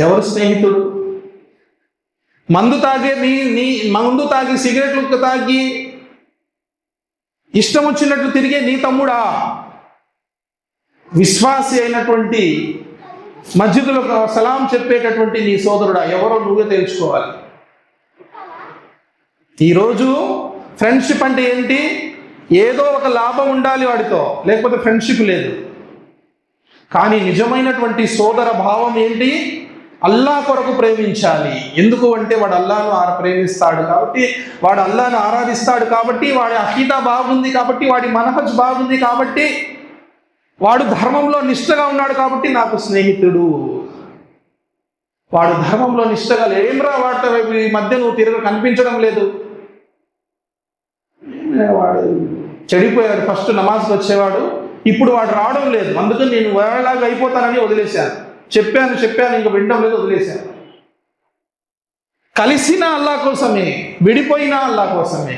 ఎవరు స్నేహితుడు? మందు తాగే నీ నీ మందు తాగి సిగరెట్లు తాగి ఇష్టం వచ్చినట్లు తిరిగే నీ తమ్ముడా? విశ్వాసి అయినటువంటి మస్జిద్లో సలాం చెప్పేటటువంటి నీ సోదరుడా? ఎవరో నువ్వే తెలుసుకోవాలి. ఈరోజు ఫ్రెండ్షిప్ అంటే ఏంటి? ఏదో ఒక లాభం ఉండాలి వాడితో లేకపోతే ఫ్రెండ్షిప్ లేదు. కానీ నిజమైనటువంటి సోదర భావం ఏంటి? అల్లా కొరకు ప్రేమించాలి. ఎందుకు అంటే వాడు అల్లాను ఆర ప్రేమిస్తాడు కాబట్టి వాడు అల్లాను ఆరాధిస్తాడు కాబట్టి వాడి అహీత బాగుంది కాబట్టి వాడి మనహజ్ బాగుంది కాబట్టి వాడు ధర్మంలో నిష్ఠగా ఉన్నాడు కాబట్టి నాకు స్నేహితుడు. వాడు ధర్మంలో నిష్ఠగా లేడు. ఏం రా వాడితో ఈ మధ్య నువ్వు తిరగ కనిపించడం లేదు? వాడు? చెడిపోయాడు ఫస్ట్ నమాజ్కి వచ్చేవాడు. ఇప్పుడు వాడు రావడం లేదు. అందుకని నేను వేరేలాగా అయిపోతానని వదిలేశాను. చెప్పాను చెప్పాను ఇంకా వినడం లేదు వదిలేశాను. కలిసిన అల్లా కోసమే విడిపోయిన అల్లా కోసమే.